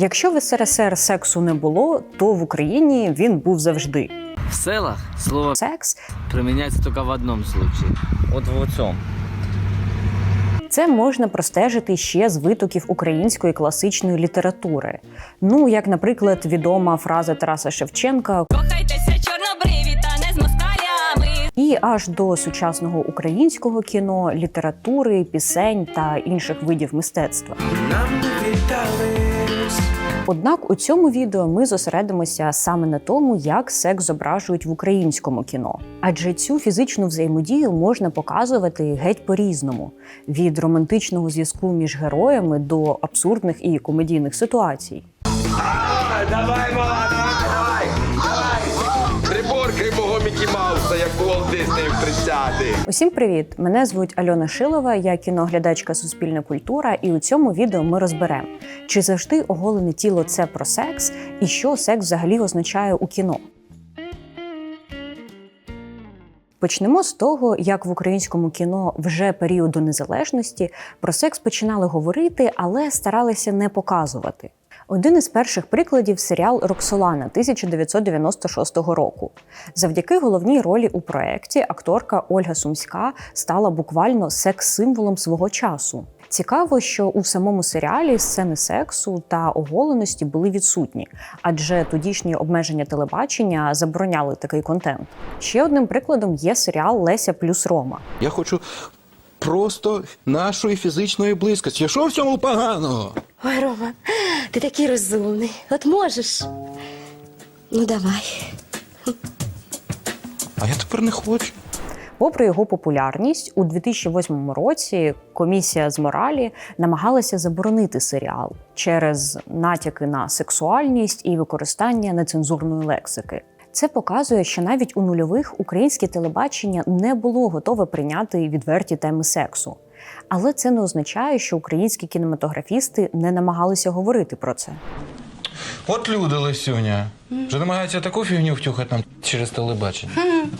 Якщо в СРСР сексу не було, то в Україні він був завжди. В селах слово Секс приміняється только в одному случае. От в цьому. Це можна простежити ще з витоків української класичної літератури. Ну, як, наприклад, відома фраза Тараса Шевченка Кохайтеся і аж до сучасного українського кіно, літератури, пісень та інших видів мистецтва. Нам Однак у цьому відео ми зосередимося саме на тому, як секс зображують в українському кіно. Адже цю фізичну взаємодію можна показувати геть по-різному: від романтичного зв'язку між героями до абсурдних і комедійних ситуацій. Давай, мала, 30-й. Усім привіт! Мене звуть Альона Шилова. Я кіноглядачка Суспільна культура, і у цьому відео ми розберемо, чи завжди оголене тіло це про секс, і що секс взагалі означає у кіно. Почнемо з того, як в українському кіно вже періоду незалежності про секс починали говорити, але старалися не показувати. Один із перших прикладів серіал Роксолана 1996 року. Завдяки головній ролі у проєкті акторка Ольга Сумська стала буквально секс-символом свого часу. Цікаво, що у самому серіалі сцени сексу та оголеності були відсутні, адже тодішні обмеження телебачення забороняли такий контент. Ще одним прикладом є серіал Леся плюс Рома. Я хочу просто нашої фізичної близькості. Що в цьому поганого? Ой, Рома, ти такий розумний. От можеш. Ну, давай. А я тепер не хочу. Попри його популярність, у 2008 році комісія з моралі намагалася заборонити серіал через натяки на сексуальність і використання нецензурної лексики. Це показує, що навіть у нульових українське телебачення не було готове прийняти відверті теми сексу. Але це не означає, що українські кінематографісти не намагалися говорити про це. От люди, Лисюня. Вже намагаються таку фігню втюхати нам через телебачення.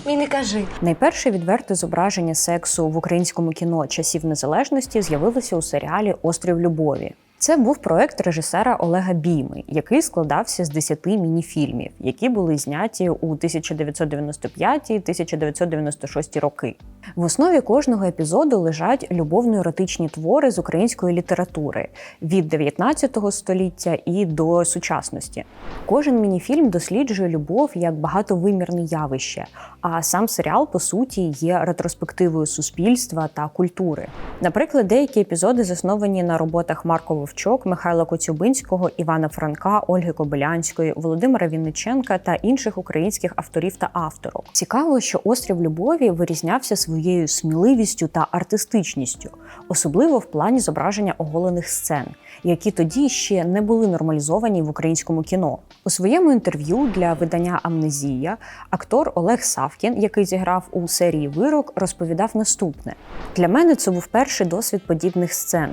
І не кажи. Найперше відверте зображення сексу в українському кіно часів незалежності з'явилося у серіалі Острів Любові. Це був проект режисера Олега Бійми, який складався з 10 мініфільмів, які були зняті у 1995-1996 роки. В основі кожного епізоду лежать любовно-еротичні твори з української літератури від 19 століття і до сучасності. Кожен мініфільм досліджує любов як багатовимірне явище, а сам серіал, по суті, є ретроспективою суспільства та культури. Наприклад, деякі епізоди засновані на роботах Марко Вовчок, Михайла Коцюбинського, Івана Франка, Ольги Кобилянської, Володимира Вінниченка та інших українських авторів та авторок. Цікаво, що острів любові вирізнявся своєю сміливістю та артистичністю, особливо в плані зображення оголених сцен, які тоді ще не були нормалізовані в українському кіно. У своєму інтерв'ю для видання Амнезія актор Олег Савкін, який зіграв у серії Вирок, розповідав наступне: для мене це був перший досвід подібних сцен.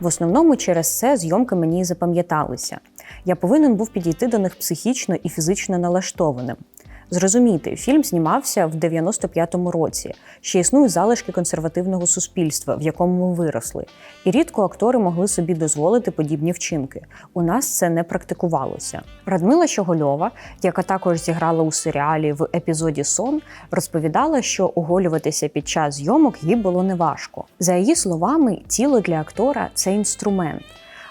В основному через це зйомки мені запам'яталися. Я повинен був підійти до них психічно і фізично налаштованим. Зрозумійте, фільм знімався в 95-му році. Ще існують залишки консервативного суспільства, в якому ми виросли, і рідко актори могли собі дозволити подібні вчинки. У нас це не практикувалося. Радмила Щогольова, яка також зіграла у серіалі в епізоді Сон, розповідала, що оголюватися під час зйомок їй було неважко. За її словами, тіло для актора це інструмент.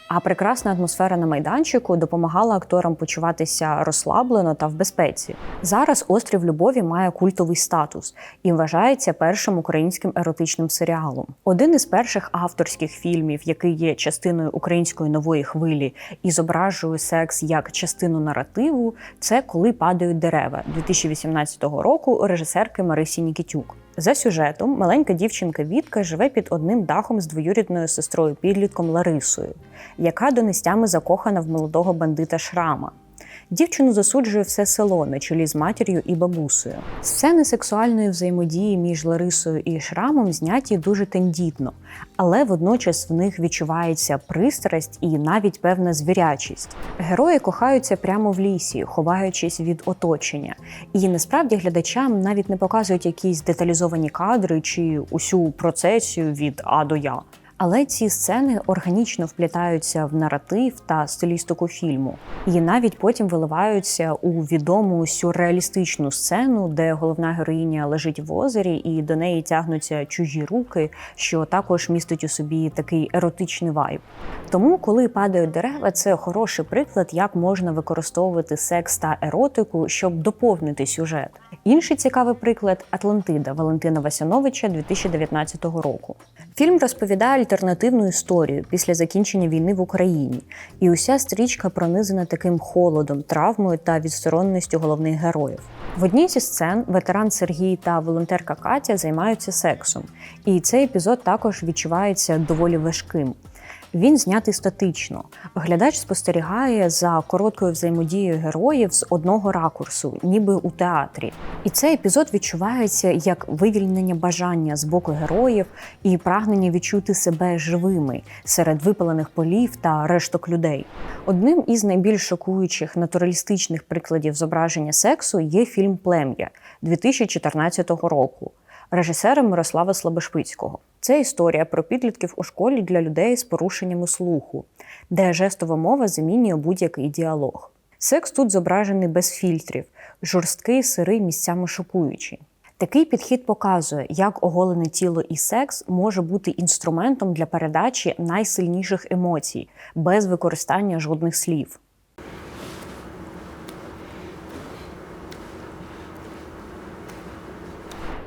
А прекрасна атмосфера на майданчику допомагала акторам почуватися розслаблено та в безпеці. Зараз острів любові має культовий статус і вважається першим українським еротичним серіалом. Один із перших авторських фільмів, який є частиною української нової хвилі і зображує секс як частину наративу, це коли падають дерева 2018 року режисерки Марисі Нікітюк. За сюжетом маленька дівчинка Вітка живе під одним дахом з двоюрідною сестрою підлітком Ларисою, яка донестями закохана в молодого бандита Шрама. Дівчину засуджує все село на чолі з матір'ю і бабусею. Сцени сексуальної взаємодії між Ларисою і Шрамом зняті дуже тендітно, але водночас в них відчувається пристрасть і навіть певна звірячість. Герої кохаються прямо в лісі, ховаючись від оточення. І насправді глядачам навіть не показують якісь деталізовані кадри чи усю процесію від А до Я. Але ці сцени органічно вплітаються в наратив та стилістику фільму, і навіть потім виливаються у відому сюрреалістичну сцену, де головна героїня лежить в озері, і до неї тягнуться чужі руки, що також містить у собі такий еротичний вайб. Тому, коли падають дерева, це хороший приклад, як можна використовувати секс та еротику, щоб доповнити сюжет. Інший цікавий приклад Атлантида Валентина Васяновича 2019 року. Фільм розповідає альтернативну історію після закінчення війни в Україні, і уся стрічка пронизана таким холодом, травмою та відсторонністю головних героїв. В одній зі сцен ветеран Сергій та волонтерка Катя займаються сексом, і цей епізод також відчувається доволі важким. Він знятий статично. Глядач спостерігає за короткою взаємодією героїв з одного ракурсу, ніби у театрі. І цей епізод відчувається як вивільнення бажання з боку героїв і прагнення відчути себе живими серед випалених полів та решток людей. Одним із найбільш шокуючих натуралістичних прикладів зображення сексу є фільм Плем'я 2014 року режисера Мирослава Слабошвицького. Це історія про підлітків у школі для людей з порушеннями слуху, де жестова мова замінює будь-який діалог. Секс тут зображений без фільтрів, жорсткий, сирий, місцями шокуючий. Такий підхід показує, як оголене тіло і секс може бути інструментом для передачі найсильніших емоцій без використання жодних слів.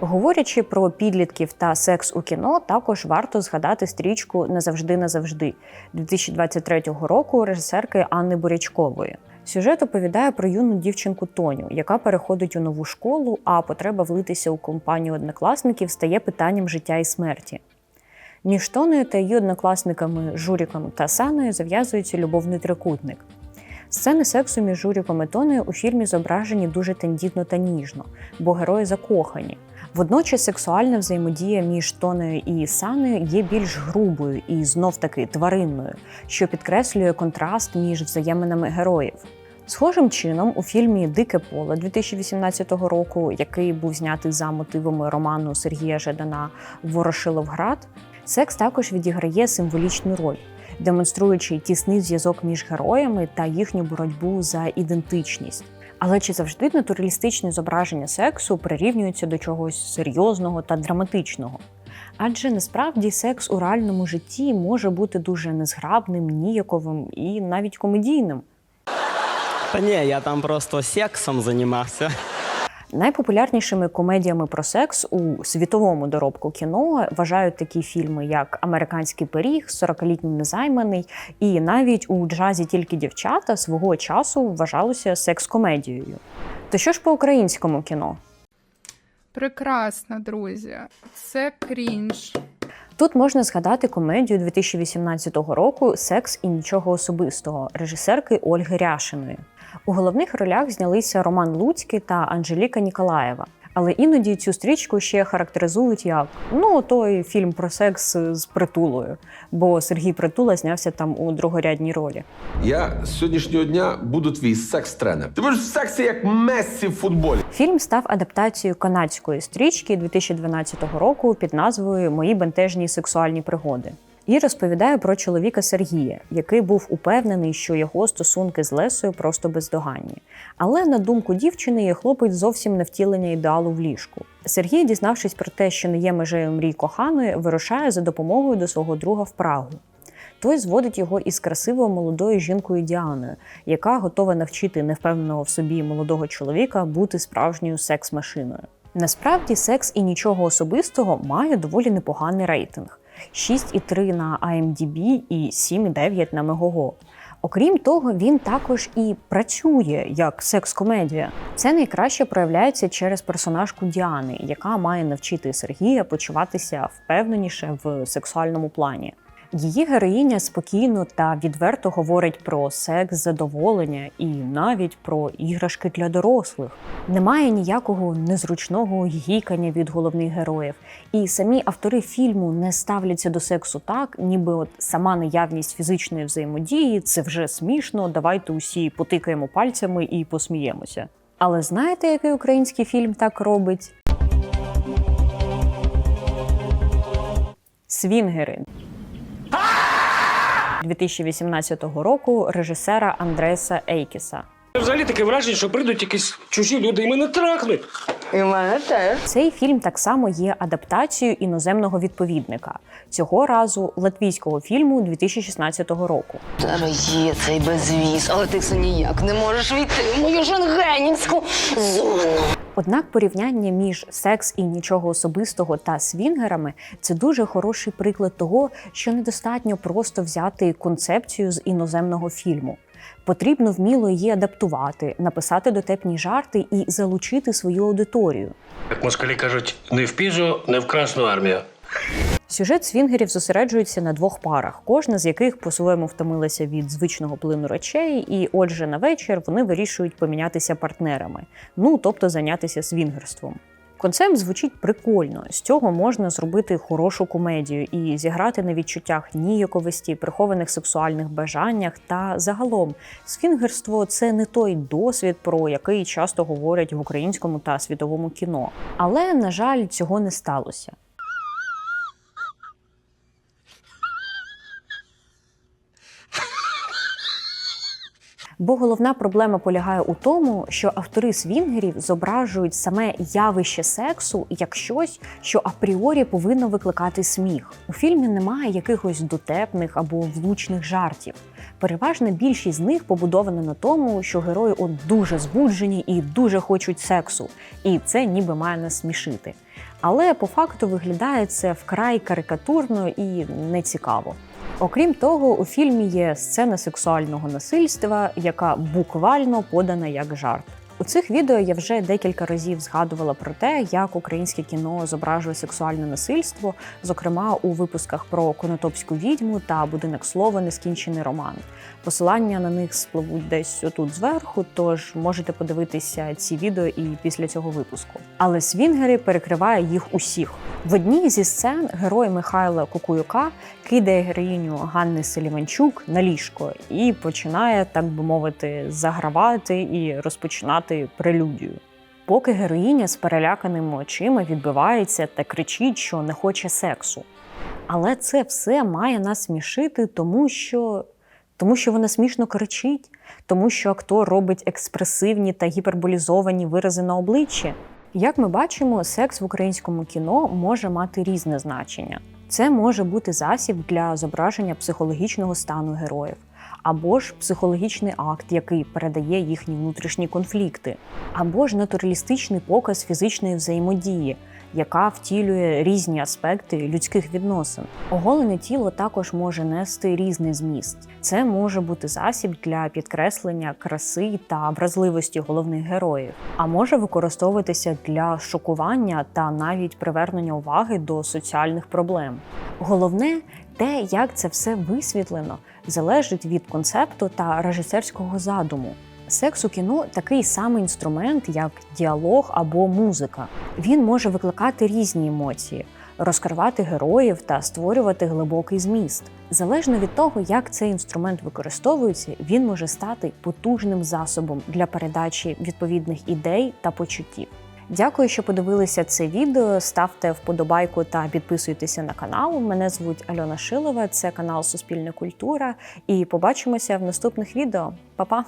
Говорячи про підлітків та секс у кіно, також варто згадати стрічку Назавжди назавжди 2023 року режисерки Анни Борячкової. Сюжет оповідає про юну дівчинку Тоню, яка переходить у нову школу, а потреба влитися у компанію однокласників стає питанням життя і смерті. Між Тоною та її однокласниками Журіком та Саною зав'язується любовний трикутник. Сцени сексу між Журіком і Тоною у фільмі зображені дуже тендітно та ніжно, бо герої закохані. Водночас сексуальна взаємодія між Тоною і Саною є більш грубою і знов таки тваринною, що підкреслює контраст між взаєминами героїв. Схожим чином, у фільмі Дике поле 2018 року, який був знятий за мотивами роману Сергія Жадана Ворошиловград, секс також відіграє символічну роль, демонструючи тісний зв'язок між героями та їхню боротьбу за ідентичність. Але чи завжди натуралістичні зображення сексу прирівнюються до чогось серйозного та драматичного? Адже насправді секс у реальному житті може бути дуже незграбним, ніяковим і навіть комедійним. Та ні, я там просто сексом займався. Найпопулярнішими комедіями про секс у світовому доробку кіно вважають такі фільми, як Американський пиріг, «40-літній незайманий, і навіть у джазі тільки дівчата свого часу вважалося секс-комедією. То що ж по українському кіно? Прекрасно, друзі. Це крінж. Тут можна згадати комедію 2018 року Секс і нічого особистого режисерки Ольги Ряшиної. У головних ролях знялися Роман Луцький та Анжеліка Ніколаєва. Але іноді цю стрічку ще характеризують як ну той фільм про секс з притулою, бо Сергій Притула знявся там у другорядній ролі. Я з сьогоднішнього дня буду твій секс-тренер. Ти будеш в сексі як Мессі в футболі. Фільм став адаптацією канадської стрічки 2012 року під назвою Мої бентежні сексуальні пригоди. І розповідає про чоловіка Сергія, який був упевнений, що його стосунки з Лесою просто бездоганні. Але на думку дівчини, є хлопець зовсім не втілення ідеалу в ліжку. Сергій, дізнавшись про те, що не є межею мрій коханої, вирушає за допомогою до свого друга в Прагу. Той зводить його із красивою молодою жінкою Діаною, яка готова навчити невпевненого в собі молодого чоловіка бути справжньою секс-машиною. Насправді, секс і нічого особистого має доволі непоганий рейтинг. 6,3 на IMDb і 7,9 на Megogo. Окрім того, він також і працює як секс-комедія. Це найкраще проявляється через персонажку Діани, яка має навчити Сергія почуватися впевненіше в сексуальному плані. Її героїня спокійно та відверто говорить про секс, задоволення і навіть про іграшки для дорослих. Немає ніякого незручного гікання від головних героїв, і самі автори фільму не ставляться до сексу так, ніби от сама наявність фізичної взаємодії це вже смішно. Давайте усі потикаємо пальцями і посміємося. Але знаєте, який український фільм так робить? Свінгери 2018 року режисера Андреса Ейкіса. Взагалі таке враження, що прийдуть якісь чужі люди і мене трахнуть. Цей фільм так само є адаптацією іноземного відповідника цього разу латвійського фільму 2016 року. Зараз є цей безвіз, але ти все ніяк не можеш війти в мою шенгенівську зону. Однак порівняння між секс і нічого особистого та свінгерами це дуже хороший приклад того, що недостатньо просто взяти концепцію з іноземного фільму. Потрібно вміло її адаптувати, написати дотепні жарти і залучити свою аудиторію. Як москалі кажуть, не в піжу, не в Красну армію. Сюжет свінгерів зосереджується на двох парах, кожна з яких по-своєму втомилася від звичного плину речей, і отже, на вечір вони вирішують помінятися партнерами, ну тобто зайнятися свінгерством. Концепт звучить прикольно. З цього можна зробити хорошу комедію і зіграти на відчуттях ніяковості, прихованих сексуальних бажаннях та загалом свінгерство це не той досвід, про який часто говорять в українському та світовому кіно. Але на жаль, цього не сталося. Бо головна проблема полягає у тому, що автори свінгерів зображують саме явище сексу як щось, що апріорі повинно викликати сміх. У фільмі немає якихось дотепних або влучних жартів. Переважна більшість з них побудована на тому, що герої от дуже збуджені і дуже хочуть сексу, і це ніби має нас смішити. Але по факту виглядає це вкрай карикатурно і нецікаво. Окрім того, у фільмі є сцена сексуального насильства, яка буквально подана як жарт. У цих відео я вже декілька разів згадувала про те, як українське кіно зображує сексуальне насильство, зокрема у випусках про Конотопську відьму та будинок слова Нескінчений роман. Посилання на них спливуть десь отут зверху, тож можете подивитися ці відео і після цього випуску. Але свінгери перекриває їх усіх. В одній зі сцен герой Михайла Кукуюка кидає героїню Ганни Селіванчук на ліжко і починає, так би мовити, загравати і розпочинати прелюдію. Поки героїня з переляканими очима відбивається та кричить, що не хоче сексу. Але це все має нас смішити, тому що тому що вона смішно кричить, тому що актор робить експресивні та гіперболізовані вирази на обличчі. Як ми бачимо, секс в українському кіно може мати різне значення. Це може бути засіб для зображення психологічного стану героїв, або ж психологічний акт, який передає їхні внутрішні конфлікти, або ж натуралістичний показ фізичної взаємодії, яка втілює різні аспекти людських відносин. Оголене тіло також може нести різний зміст. Це може бути засіб для підкреслення краси та вразливості головних героїв, а може використовуватися для шокування та навіть привернення уваги до соціальних проблем. Головне те, як це все висвітлено, залежить від концепту та режисерського задуму. Секс у кіно такий самий інструмент, як діалог або музика. Він може викликати різні емоції, розкривати героїв та створювати глибокий зміст. Залежно від того, як цей інструмент використовується, він може стати потужним засобом для передачі відповідних ідей та почуттів. Дякую, що подивилися це відео. Ставте вподобайку та підписуйтеся на канал. Мене звуть Альона Шилова, це канал Суспільна культура. І побачимося в наступних відео. Па-па!